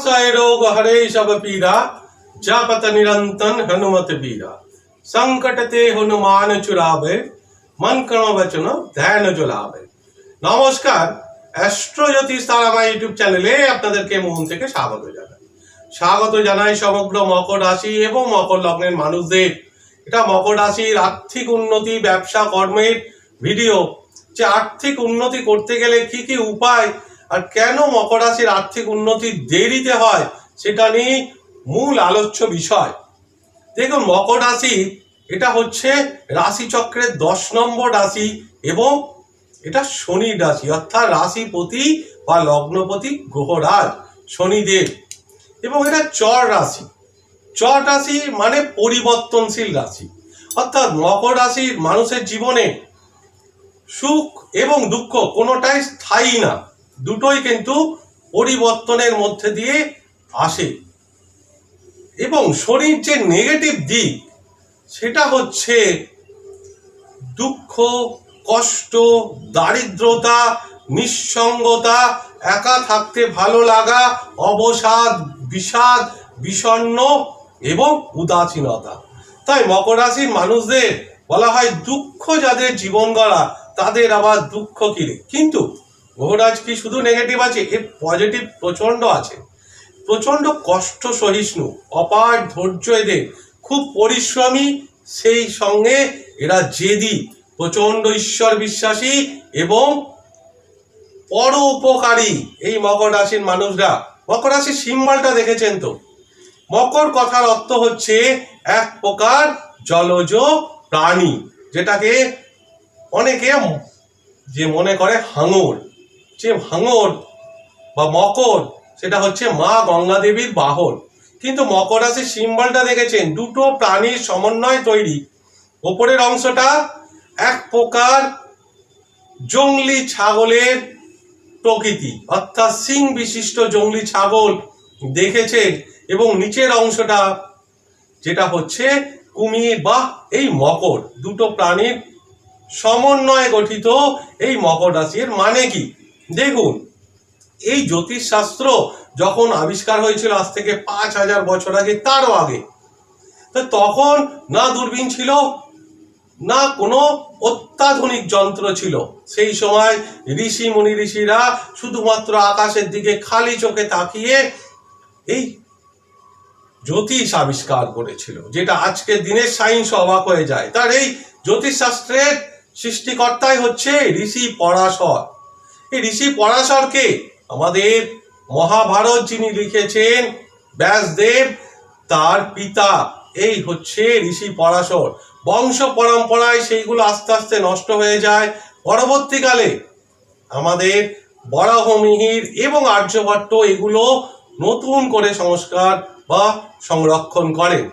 सय रोग हरे सब पीरा जापत निरंतन हनुमत बीरा संकट ते हनुमान चुरावे মন কর্ম বচন ধ্যান জ্বলাবে নমস্কার অ্যাস্ট্রোজ্যোতিষ তারামা ইউটিউব চ্যানেলে আপনাদেরকে মন থেকে স্বাগত জানাই স্বাগত জানাই সমগ্র মকর রাশি এবং মকর লগ্নের মানুষদের এটা মকর রাশির আর্থিক উন্নতি ব্যবসা কর্মের ভিডিও যে আর্থিক উন্নতি করতে গেলে কি কি উপায় আর কেন মকর রাশির আর্থিক উন্নতি দেরিতে হয়, সেটা নিয়ে মূল আলোচ্য বিষয়। দেখুন, মকর রাশি, এটা হচ্ছে রাশিচক্রের দশ নম্বর রাশি এবং এটা শনি রাশি, অর্থাৎ রাশিপতি বা লগ্নপতি গ্রহরাজ, শনিদেব এবং এটা চর রাশি। চর রাশি মানে পরিবর্তনশীল রাশি, অর্থাৎ মকর রাশির মানুষের জীবনে সুখ এবং দুঃখ কোনোটাই স্থায়ী না। দুটোই কিন্তু পরিবর্তনের মধ্যে দিয়ে আসে। এবং শরীর যে নেগেটিভ দিক, সেটা হচ্ছে দুঃখ, কষ্ট, দারিদ্রতা, নিঃসঙ্গতা, একা থাকতে ভালো লাগা, অবসাদ, বিষাদ, বিষণ্ণ এবং উদাসীনতা। তাই মকর রাশির মানুষদের বলা হয় দুঃখ যাদের জীবন গড়া, তাদের আবার দুঃখ কিরে? কিন্তু গ্রহরাজ কি শুধু নেগেটিভ আছে? এর পজিটিভ প্রচণ্ড আছে। প্রচণ্ড কষ্ট সহিষ্ণু, অপার ধৈর্য এদের। খুব পরিশ্রমী, সেই সঙ্গে এরা জেদি প্রচণ্ড ঈশ্বর বিশ্বাসী এবং পর উপকারী এই মকর রাশির মানুষরা। মকর রাশির সিম্বলটা দেখেছেন তো? মকর কথার অর্থ হচ্ছে এক প্রকার জলজ প্রাণী, যেটাকে অনেকে যে মনে করে হাঙর। যে হাঙর বা মকর, সেটা হচ্ছে মা গঙ্গা দেবীর বাহন। কিন্তু মকর রাশির সিম্বলটা দেখেছেন, দুটো প্রাণীর সমন্বয় তৈরি। ওপরের অংশটা এক প্রকার জংলি ছাগলের প্রকৃতি, অর্থাৎ সিং বিশিষ্ট জংলি ছাগল দেখেছেন। এবং নিচের অংশটা যেটা হচ্ছে কুমির বা এই মকর, দুটো প্রাণীর সমন্বয়ে গঠিত এই মকর রাশির মানে কি? দেখুন, এই জ্যোতিষশাস্ত্র যখন আবিষ্কার হয়েছিল আজ থেকে পাঁচ হাজার বছর আগে, তারও আগে, তো তখন না দূরবীন ছিল, না কোনো অত্যাধুনিক যন্ত্র ছিল। সেই সময় ঋষি, মুনি ঋষিরা শুধুমাত্র আকাশের দিকে খালি চোখে তাকিয়ে এই জ্যোতিষ আবিষ্কার করেছিল, যেটা আজকের দিনে সায়েন্স অবাক হয়ে যায়। তার এই জ্যোতিষশাস্ত্রের সৃষ্টিকর্তাই হচ্ছে ঋষি পরাশর। এই ঋষি পরাশরকে আমাদের মহাভারত যিনি লিখেছেন ব্যাসদেব, তার পিতা, এই হচ্ছে ঋষি পরাশর। বংশ পরম্পরায় সেইগুলো আস্তে আস্তে নষ্ট হয়ে যায়। পরবর্তীকালে আমাদের বরাহমিহির এবং আর্যভট্ট এগুলো নতুন করে সংস্কার বা সংরক্ষণ করেন।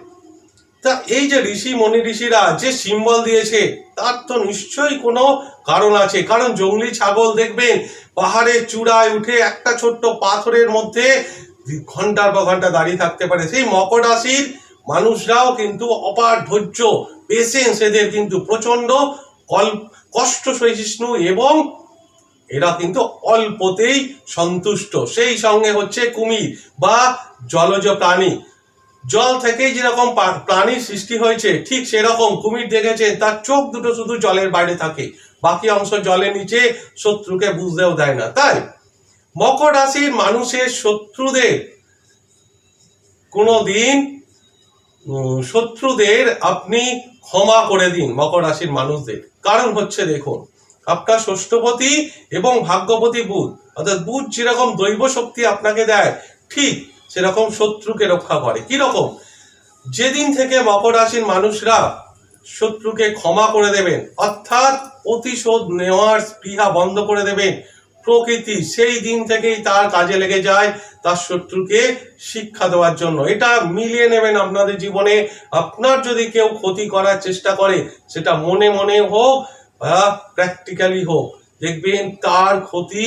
তা এই যে ঋষি, মনি ঋষিরা যে সিম্বল দিয়েছে, তার তো নিশ্চয়ই কোনো কারণ আছে। কারণ জঙ্গলি ছাগল দেখবেন, পাহাড়ের চূড়ায় উঠে একটা ছোট্ট পাথরের মধ্যে ঘণ্টার পর ঘণ্টা দাঁড়িয়ে থাকতে পারে। সেই মকর রাশির মানুষরাও কিন্তু অপার ধৈর্য পেশেন্স এদের কিন্তু প্রচণ্ড কল, কষ্ট সহিষ্ণু এবং এরা কিন্তু অল্পতেই সন্তুষ্ট। সেই সঙ্গে হচ্ছে কুমির বা জলজ প্রাণী। জল থেকেই যেরকম প্রাণীর সৃষ্টি হয়েছে, ঠিক সেরকম কুমির দেখেছেন তার চোখ দুটো শুধু জলের বাইরে থাকে। বাকি অংশ জলের নিচে শত্রুকে বুঝতেও দেয় না। তাই মকর রাশির মানুষের শত্রুদের কোনো দিন শত্রুদের আপনি ক্ষমা করে দিন মকর রাশির মানুষদের। কারণ হচ্ছে দেখুন আপনার ষষ্ঠপতি এবং ভাগ্যপতি বুধ, অর্থাৎ বুধ যেরকম দৈব শক্তি আপনাকে দেয়, ঠিক সেরকম শত্রুকে রক্ষা করে। কি রকম যেদিন থেকে মকর রাশির মানুষরা শত্রুকে ক্ষমা করে দেবেন, অর্থাৎ প্রতিশোধ নেওয়ার স্পৃহা বন্ধ করে দেবেন প্রকৃতি, সেই দিন থেকেই তার কাজে লেগে যায় তার শত্রুকে শিক্ষা দেওয়ার জন্য। এটা মিলিয়ে নেবেন আপনাদের জীবনে। আপনার যদি কেউ ক্ষতি করার চেষ্টা করে, সেটা মনে মনে হোক বা প্র্যাকটিক্যালি হোক, দেখবেন তার ক্ষতি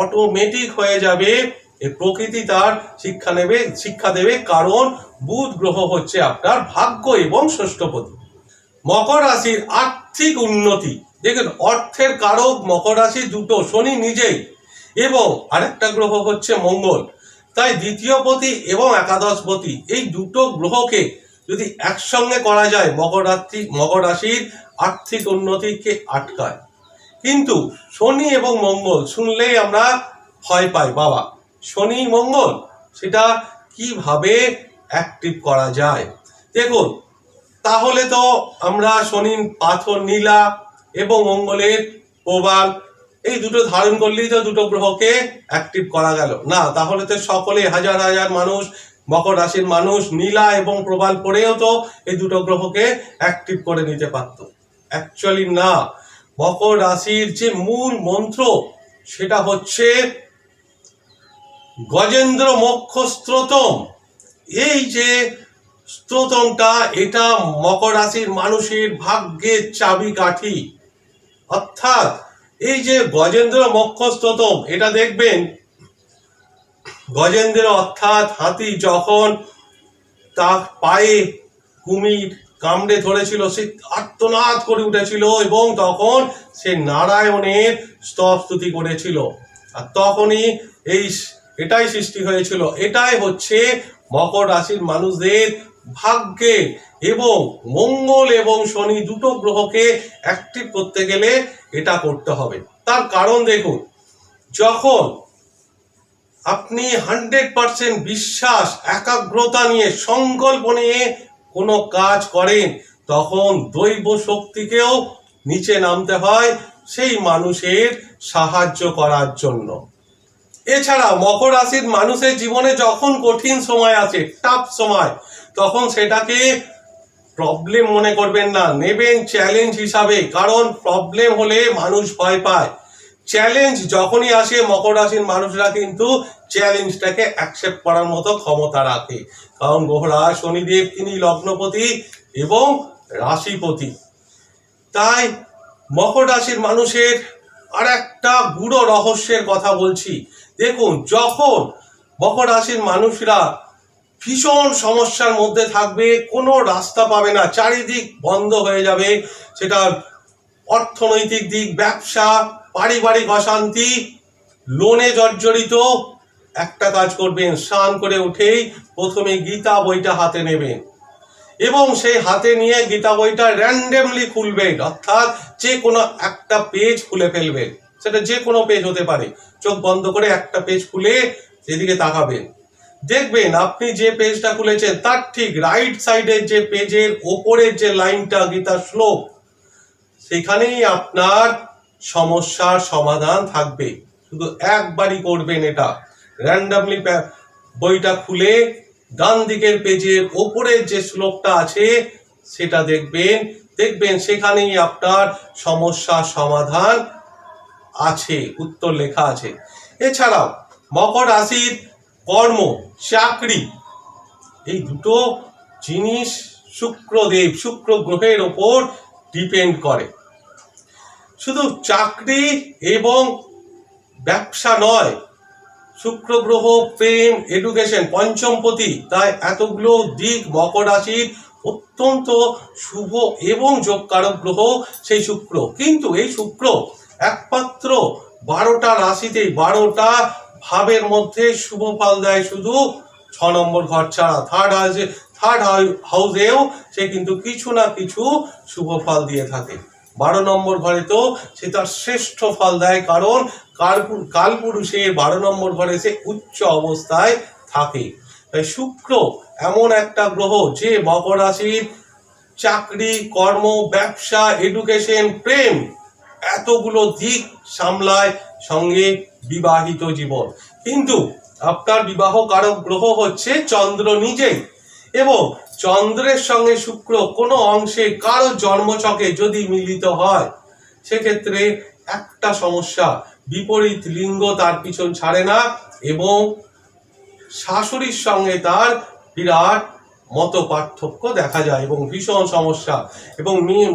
অটোমেটিক হয়ে যাবে। এ প্রকৃতি তার শিক্ষা নেবে, শিক্ষা দেবে, কারণ বুধ গ্রহ হচ্ছে আপনার ভাগ্য এবং ষষ্ঠপতি। মকর রাশির আর্থিক উন্নতি, দেখুন অর্থের কারক মকর রাশি দুটো, শনি নিজেই, এবং আরেকটা গ্রহ হচ্ছে মঙ্গল, তাই দ্বিতীয় পতি এবং একাদশ পতি এই দুটো গ্রহকে যদি একসঙ্গে করা যায়, মকর রাত্রি, মকর রাশির আর্থিক উন্নতিকে আটকায়। কিন্তু শনি এবং মঙ্গল শুনলেই আমরা ভয় পাই, বাবা। শনি মঙ্গল, সেটা কীভাবে অ্যাক্টিভ করা যায়? দেখুন, তাহলে তো আমরা শনির পাথর, নীলা এবং মঙ্গলের প্রবাল, এই দুটো ধারণ করলেই তো দুটো গ্রহকে অ্যাক্টিভ করা গেল। না, তাহলে তো সকলে হাজার হাজার মানুষ, মকর রাশির মানুষ, নীলা এবং প্রবাল পড়েও তো এই দুটো গ্রহকে অ্যাক্টিভ করে নিতে পারত। অ্যাকচুয়ালি না, মকর রাশির যে মূল মন্ত্র, সেটা হচ্ছে গজেন্দ্র মোক্ষ স্ত্রোতম এই যে স্ত্রোতমটা এটা মকর রাশির মানুষের ভাগ্যের চাবি কাঠি অর্থাৎ এই যে গজেন্দ্র মোক্ষ স্ত্রোতম এটা দেখবেন, গজেন্দ্র অর্থাৎ হাতি যখন তার পায়ে কুমির কামড়ে ধরেছিল, সে আর্তনাদ করে উঠেছিল এবং তখন সে নারায়ণের স্তব স্তুতি করেছিল। আর তখনই এই এটাই সৃষ্টি হয়েছিল, এটাই হচ্ছে মকর রাশির মানুষদের ভাগ্যে। এবং মঙ্গল এবং শনি দুটো গ্রহকে অ্যাক্টিভ করতে গেলে এটা করতে হবে। তার কারণ দেখুন, যখন আপনি হান্ড্রেড পার্সেন্ট বিশ্বাস, একাগ্রতা নিয়ে সংকল্প নিয়ে কোনো কাজ করেন, তখন দৈব শক্তিকেও নিচে নামতে হয় সেই মানুষের সাহায্য করার জন্য। এছাড়া মকর রাশির মানুষের জীবনে যখন কঠিন সময় আছে টাফ সময়, তখন সেটাকে প্রবলেম মনে করবেন না, নেবেন চ্যালেঞ্জ হিসাবে। কারণ প্রবলেম হলে মানুষ ভয় পায়। চ্যালেঞ্জ যখনই আসে, মকর রাশির মানুষরা কিন্তু চ্যালেঞ্জটাকে অ্যাকসেপ্ট করার মতো ক্ষমতা রাখে। কারণ গ্রহরা শনিদেব, তিনি লগ্নপতি এবং রাশিপতি। তাই মকর রাশির মানুষের আর একটা গুড়ো রহস্যের কথা বলছি। দেখুন, যখন মকর রাশির মানুষরা ভীষণ সমস্যার মধ্যে থাকবে, কোনো রাস্তা পাবে না, চারিদিক বন্ধ হয়ে যাবে, সেটা অর্থনৈতিক দিক, ব্যবসা, পারিবারিক অশান্তি, লোনে জর্জরিত, একটা কাজ করবেন, স্নান করে উঠেই প্রথমে গীতা বইটা হাতে নেবেন। এবং সেই হাতে নিয়ে গীতা বইটা র্যান্ডমলি খুলবেন, অর্থাৎ যে কোনো একটা পেজ খুলে ফেলবেন। সেটা যে কোনো পেজ হতে পারে। চোখ বন্ধ করে একটা পেজ খুলে সেদিকে তাকাবেন। দেখবেন আপনি যে পেজটা খুলেছেন, তার ঠিক রাইট সাইডের যে পেজের ওপরের যে লাইনটা গীতার শ্লোক, সেখানেই আপনার সমস্যার সমাধান থাকবে। শুধু একবারই করবেন এটা। র্যান্ডামলি বইটা খুলে ডান দিকের পেজের ওপরের যে শ্লোকটা আছে, সেটা দেখবেন। দেখবেন সেখানেই আপনার সমস্যার সমাধান আছে, উত্তর লেখা আছে। এছাড়াও, মকর রাশির কর্ম, চাকরি। এই দুটো জিনিস শুক্রদেব, শুক্র গ্রহের ওপর ডিপেন্ড করে। শুধু চাকরি এবং ব্যবসা নয়, শুক্র গ্রহ, প্রেম এডুকেশন পঞ্চমপতি, তাই এতগুলো দিক মকর রাশির অত্যন্ত শুভ এবং যোগকারক গ্রহ সেই শুক্র। কিন্তু এই শুক্র একমাত্র বারোটা রাশিতেই, বারোটা ভাবের মধ্যে শুভ ফল দেয় শুধু ছ নম্বর ঘর ছাড়া। থার্ড হাউসে থার্ড হাউসেও সে কিন্তু কিছু না কিছু শুভ ফল দিয়ে থাকে। বারো নম্বর ঘরে তো সে তার শ্রেষ্ঠ ফল দেয় কারণ কালপু- কালপুরুষের বারো নম্বর ঘরে সে উচ্চ অবস্থায় থাকে। তাই শুক্র এমন একটা গ্রহ যে মকর রাশির চাকরি, কর্ম, ব্যবসা এডুকেশন প্রেম এতগুলো দিক সামলায় সঙ্গে বিবাহিত জীবন। কিন্তু আপনার বিবাহ কারক গ্রহ হচ্ছে চন্দ্র নিজেই। এবং চন্দ্রের সঙ্গে শুক্র কোনো অংশে কারও জন্মচকে যদি মিলিত হয়, সেক্ষেত্রে একটা সমস্যা, বিপরীত লিঙ্গ তার পিছন ছাড়ে না এবং শাশুড়ির সঙ্গে তার বিরাট মত পার্থক্য দেখা যায় এবং ভীষণ সমস্যা। এবং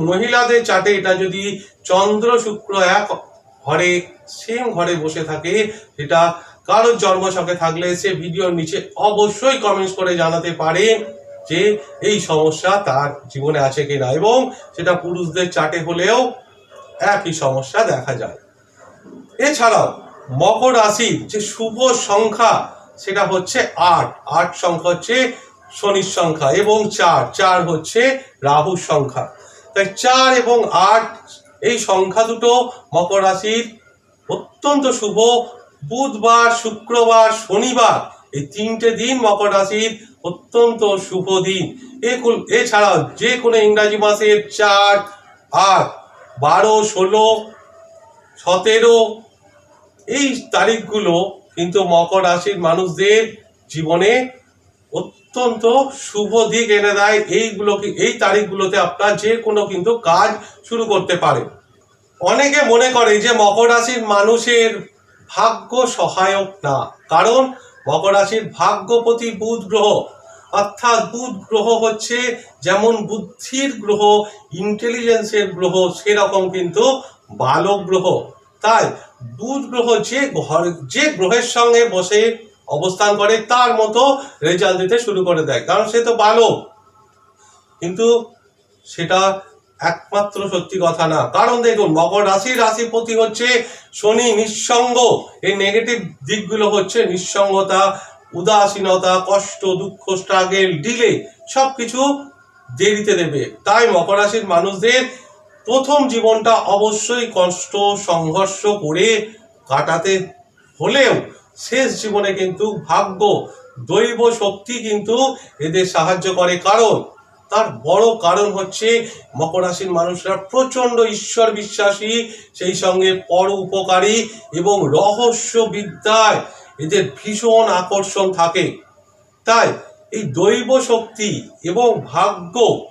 মহিলাদের চাটে এটা যদি চন্দ্র শুক্র এক ঘরে সেম ঘরে বসে থাকে, সেটা কারোর জন্মছকে থাকলে সে ভিডিওর নিচে অবশ্যই কমেন্টস করে জানাতে পারে যে এই সমস্যা তার জীবনে আছে কিনা। এবং সেটা পুরুষদের চাটে হলেও একই সমস্যা দেখা যায়। এছাড়াও মকর রাশির যে শুভ সংখ্যা, সেটা হচ্ছে আট। আট সংখ্যা হচ্ছে শনির সংখ্যা এবং চার। চার হচ্ছে রাহুর সংখ্যা। তাই চার এবং আট, এই সংখ্যা দুটো মকর রাশির অত্যন্ত শুভ। বুধবার, শুক্রবার, শনিবার, এই তিনটে দিন মকর রাশির অত্যন্ত শুভ দিন। একুল- এছাড়াও যে কোনো ইংরাজি মাসের চার, আট, বারো, ষোলো, সতেরো, এই তারিখগুলো কিন্তু মকর রাশির মানুষদের জীবনে অত্যন্ত শুভ দিক এনে দেয়। এইগুলোকে এই তারিখগুলোতে আপনার যে কোনো কিন্তু কাজ শুরু করতে পারে। অনেকে মনে করে যে মকর রাশির মানুষের ভাগ্য সহায়ক না। কারণ মকর রাশির ভাগ্যপতি বুধ গ্রহ। অর্থাৎ বুধ গ্রহ হচ্ছে যেমন বুদ্ধির গ্রহ, ইন্টেলিজেন্সের গ্রহ, সেরকম কিন্তু বালক গ্রহ। তাই বুধ গ্রহ যে ঘর, যে গ্রহের সঙ্গে বসে অবস্থান করে, তার মতো রেজাল্ট দিতে শুরু করে দেয়। কারণ সে তো বালক। কিন্তু সেটা একমাত্র সত্যি কথা না। কারণ দেখুন, মকর রাশি, রাশিপতি হচ্ছে শনি নিঃসঙ্গ। এই নেগেটিভ দিকগুলো হচ্ছে নিঃসঙ্গতা, উদাসীনতা, কষ্ট, দুঃখ স্ট্রাগেল ডিলে সব কিছু দেরিতে দেবে। তাই মকর রাশির মানুষদের প্রথম জীবনটা অবশ্যই কষ্ট, সংঘর্ষ করে কাটাতে হলেও শেষ জীবনে কিন্তু ভাগ্য, দৈব শক্তি কিন্তু এদের সাহায্য করে। কারণ, তার বড় কারণ হচ্ছে মকর রাশির মানুষরা প্রচণ্ড ঈশ্বর বিশ্বাসী, সেই সঙ্গে পর উপকারী এবং রহস্য বিদ্যায় এদের ভীষণ আকর্ষণ থাকে। তাই এই দৈব শক্তি এবং ভাগ্য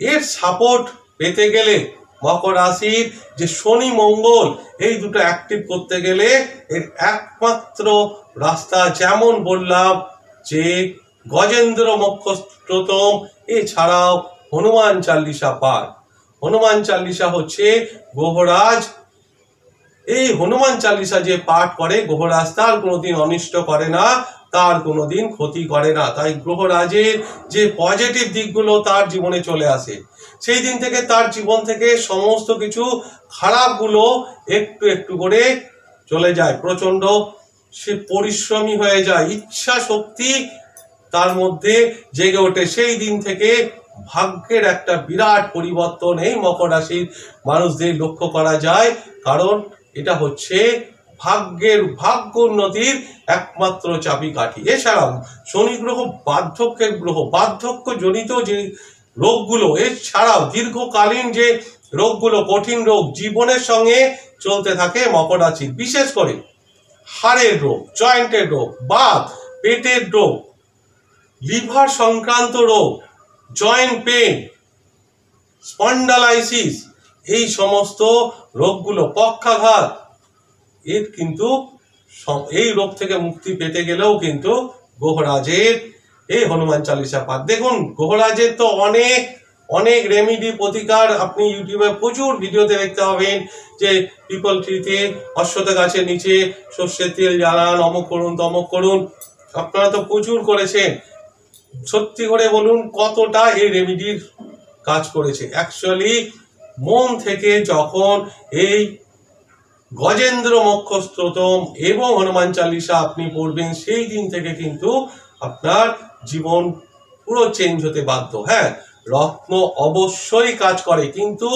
এর সাপোর্ট পেতে গেলে মকর রাশির যে শনি মঙ্গল, এই দুটো অ্যাক্টিভ করতে গেলে এর একমাত্র রাস্তা যেমন বললাম যে গজেন্দ্র মোক্ষস্তোতম এছাড়াও হনুমান চাল্লিশা পাঠ। হনুমান চাল্লিশা হচ্ছে গ্রহরাজ এই হনুমান চালিসা যে পাঠ করে গ্রহরাজ তার কোনোদিন অনিষ্ট করে না, তার কোনোদিন ক্ষতি করে না। তাই গ্রহরাজের যে পজিটিভ দিকগুলো তার জীবনে চলে আসে। সেই দিন থেকে তার জীবন থেকে সমস্ত কিছু খারাপগুলো একটু একটু করে চলে যায় প্রচণ্ড সে পরিশ্রমী হয়ে যায়, ইচ্ছা শক্তি তার মধ্যে জেগে ওঠে। সেই দিন থেকে ভাগ্যের একটা বিরাট পরিবর্তন এই মকর রাশির মানুষদের লক্ষ্য করা যায়, কারণ এটা হচ্ছে ভাগ্যের ভাগ্য উন্নতির একমাত্র চাবিকাঠি। এছাড়াও শনি গ্রহ বার্ধক্যের গ্রহ বার্ধক্য জনিত যে রোগগুলো, এছাড়াও দীর্ঘকালীন যে রোগগুলো, কঠিন রোগ জীবনের সঙ্গে চলতে থাকে মকর বিশেষ করে হাড়ের রোগ, জয়েন্টের রোগ, বাত, পেটের রোগ, লিভার সংক্রান্ত রোগ, জয়েন্ট পেন স্পন্ডালাইসিস, এই সমস্ত রোগগুলো পক্ষাঘাত। এর কিন্তু এই রোগ থেকে মুক্তি পেতে গেলেও কিন্তু গ্রহরাজের এই হনুমান চালিসা পাঠ। দেখুন গ্রহরাজের তো অনেক অনেক রেমিডি প্রতিকার আপনি ইউটিউবে প্রচুর ভিডিওতে দেখতে পাবেন, যে পিপল ট্রিতে অশ্বত্থ গাছের নিচে সর্ষের তেল জ্বালান, অমক করুন, তমক করুন। আপনারা তো প্রচুর করেছেন। সত্যি করে বলুন, কতটা এই রেমিডির কাজ করেছে। অ্যাকচুয়ালি মন থেকে যখন এই গজেন্দ্র মক্ষস্তোতম এবং হনুমান চালিসা আপনি পড়বেন, সেই দিন থেকে কিন্তু আপনার জীবন পুরো চেঞ্জ হতে বাধ্য। হ্যাঁ রত্ন অবশ্যই কাজ করে, কিন্তু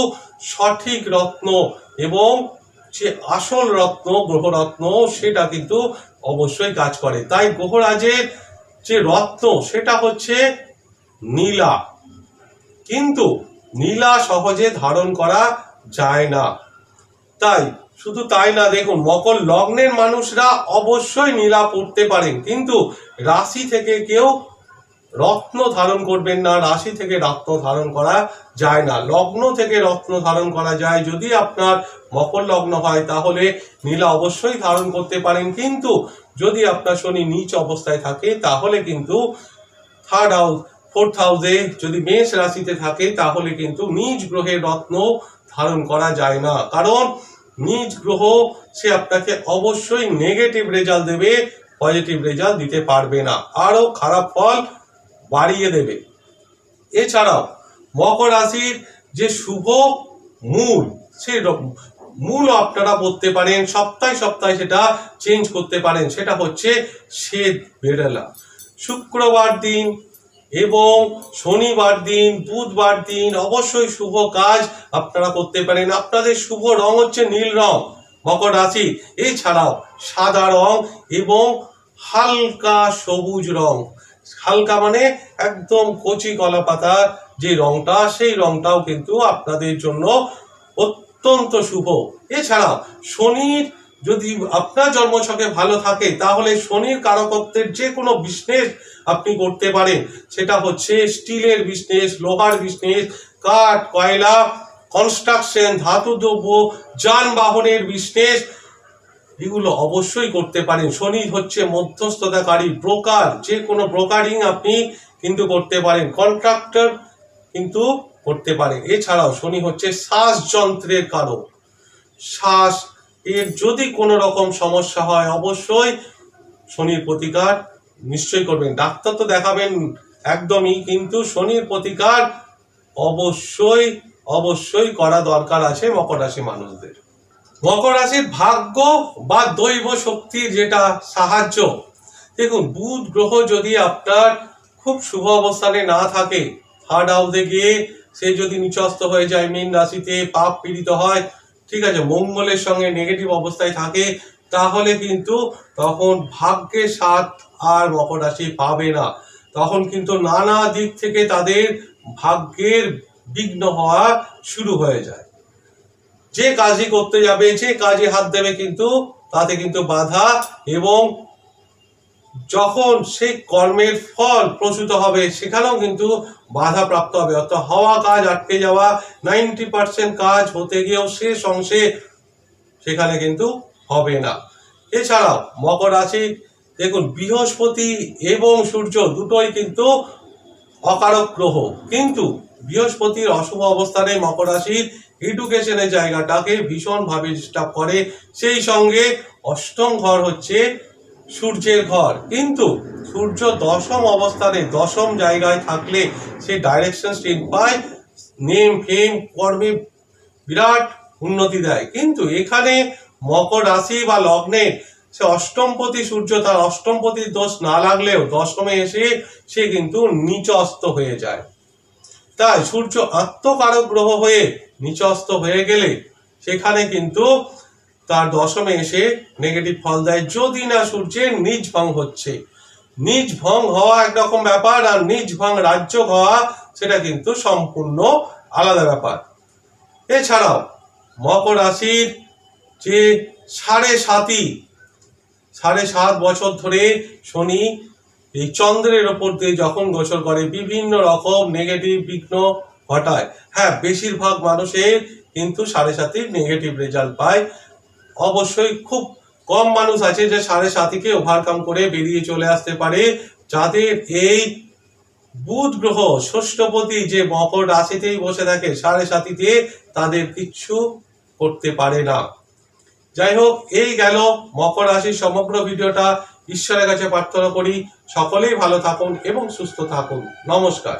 সঠিক রত্ন এবং যে আসল রত্ন গ্রহরত্ন সেটা কিন্তু অবশ্যই কাজ করে। তাই গ্রহরাজের যে রত্ন, সেটা হচ্ছে নীলা। কিন্তু নীলা সহজে ধারণ করা যায় না। তাই শুধু তাই না, দেখুন, মকর লগ্নের মানুষরা অবশ্যই নীলা পড়তে পারেন, কিন্তু রাশি থেকে কেউ রত্ন ধারণ করবেন না, রাশি থেকে রত্ন ধারণ করা যায় না। লগ্ন থেকে রত্ন ধারণ করা যায়। যদি আপনার মকর লগ্ন হয়, তাহলে নীলা অবশ্যই ধারণ করতে পারেন। কিন্তু যদি আপনার শনি নিচ অবস্থায় থাকে, তাহলে কিন্তু থার্ড হাউস ফোর্থ হাউসে যদি মেষ রাশিতে থাকে, তাহলে কিন্তু নিজ গ্রহে রত্ন ধারণ করা যায় না। কারণ নিজ গ্রহ, সে আপনাকে অবশ্যই নেগেটিভ রেজাল্ট দেবে পজিটিভ রেজাল্ট দিতে পারবে না। আরও খারাপ ফল বাড়িয়ে দেবে। এছাড়াও মকর রাশির যে শুভ মূল সে র- মূল আপনারা পড়তে পারেন, সপ্তাহে সপ্তাহে সেটা চেঞ্জ করতে পারেন, সেটা হচ্ছে শ্বেত বেড়ালা। শুক্রবার দিন এবং শনিবার দিন, বুধবার দিন অবশ্যই শুভ কাজ আপনারা করতে পারেন। আপনাদের শুভ রং হচ্ছে নীল রং, মকর রাশি। এছাড়াও সাদা রং এবং হালকা সবুজ রং। হালকা মানে একদম কচি কলা পাতার যে রংটা, সেই রংটাও কিন্তু আপনাদের জন্য অত্যন্ত শুভ। এছাড়াও শনির যদি আপনার জন্মছকে ভালো থাকে, তাহলে শনির কারকত্বের যে কোনো বিজনেস আপনি করতে পারেন। সেটা হচ্ছে স্টিলের বিজনেস লোহার বিজনেস কাঠ, কয়লা কনস্ট্রাকশন ধাতু দ্রব্য, যানবাহনের বিজনেস এগুলো অবশ্যই করতে পারেন। শনি হচ্ছে মধ্যস্থতাকারী ব্রোকার। যে কোনো ব্রোকারিং আপনি কিন্তু করতে পারেন। কন্ট্রাক্টর কিন্তু করতে পারেন। এছাড়াও শনি হচ্ছে শ্বাসযন্ত্রের কারক। শ্বাস এর যদি কোনো রকম সমস্যা হয়, অবশ্যই শনির প্রতিকার নিশ্চয়ই করবেন। ডাক্তার তো দেখাবেন একদমই, কিন্তু শনির প্রতিকার অবশ্যই অবশ্যই করা দরকার আছে মকর রাশি মানুষদের। মকর রাশির ভাগ্য বা দৈব শক্তির যেটা সাহায্য। দেখুন, বুধ গ্রহ যদি আপনার খুব শুভ অবস্থানে না থাকে থার্ড হাউসে গিয়ে সে যদি নিচস্ত হয়ে যায়, মীন রাশিতে পাপ পীড়িত হয়, ঠিক আছে, মঙ্গলের সঙ্গে নেগেটিভ অবস্থায় থাকে, তাহলে কিন্তু তখন ভাগ্যের সাথ আর মকর রাশি পাবে না। তখন কিন্তু নানা দিক থেকে তাদের ভাগ্যের বিঘ্ন হওয়া শুরু হয়ে যায়। যে কাজই করতে যাবে, যে কাজে হাত দেবে কিন্তু তাতে কিন্তু বাধা এবং যখন সেই কর্মের ফল প্রসূত হবে, সেখানেও কিন্তু বাধা প্রাপ্ত হবে। অর্থাৎ হওয়া কাজ, আটকে যাওয়া, নাইনটি পার্সেন্ট কাজ হতে গিয়েও শেষ অংশে সেখানে কিন্তু হবে না। এছাড়াও মকর রাশি, দেখুন, বৃহস্পতি এবং সূর্য দুটোই কিন্তু অকারক গ্রহ। কিন্তু বৃহস্পতির অশুভ অবস্থানে মকর রাশির এডুকেশনের জায়গাটাকে ভীষণভাবে ডিস্টার্ব করে। সেই সঙ্গে অষ্টম ঘর হচ্ছে সূর্যের ঘর। কিন্তু সূর্য দশম অবস্থানে দশম জায়গায় থাকলে সে ডাইরেকশন স্টিন পায়, নেম, ফেম, কর্মে বিরাট উন্নতি দেয়। কিন্তু এখানে মকর রাশি বা লগ্নে সে অষ্টমপতি সূর্য তার অষ্টমপতির দোষ না লাগলেও দশমে এসে সে কিন্তু নিচস্ত হয়ে যায়। তাই সূর্য আত্মকারক গ্রহ হয়ে নিচস্ত হয়ে গেলে সেখানে কিন্তু তার দশমে এসে নেগেটিভ ফল দেয়। যদি না সূর্যের নিজ ভং হচ্ছে। নিজ ভং হওয়া একরকম ব্যাপার আর নিজ ভং রাজ্য হওয়া সেটা কিন্তু সম্পূর্ণ আলাদা ব্যাপার। এছাড়াও মকর রাশির যে সাড়ে সাতই, সাড়ে সাত বছর ধরে শনি এই চন্দ্রের ওপর দিয়ে যখন গোচর করে, বিভিন্ন রকম নেগেটিভ বিঘ্ন ঘটায়। হ্যাঁ বেশিরভাগ মানুষের কিন্তু সাড়ে সাতির নেগেটিভ রেজাল্ট পায়। অবশ্যই খুব কম মানুষ আছে যে সাড়ে সাতিকে ওভারকাম করে বেরিয়ে চলে আসতে পারে। যাদের এই বুধ গ্রহ, ষষ্ঠপতি যে মকর রাশিতেই বসে থাকে সাড়ে সাতিতে, তাদের কিচ্ছু করতে পারে না। যাই হোক, এই গেল মকর রাশির সমগ্র ভিডিওটা। ঈশ্বরের কাছে প্রার্থনা করি সকলেই ভালো থাকুন এবং সুস্থ থাকুন। নমস্কার।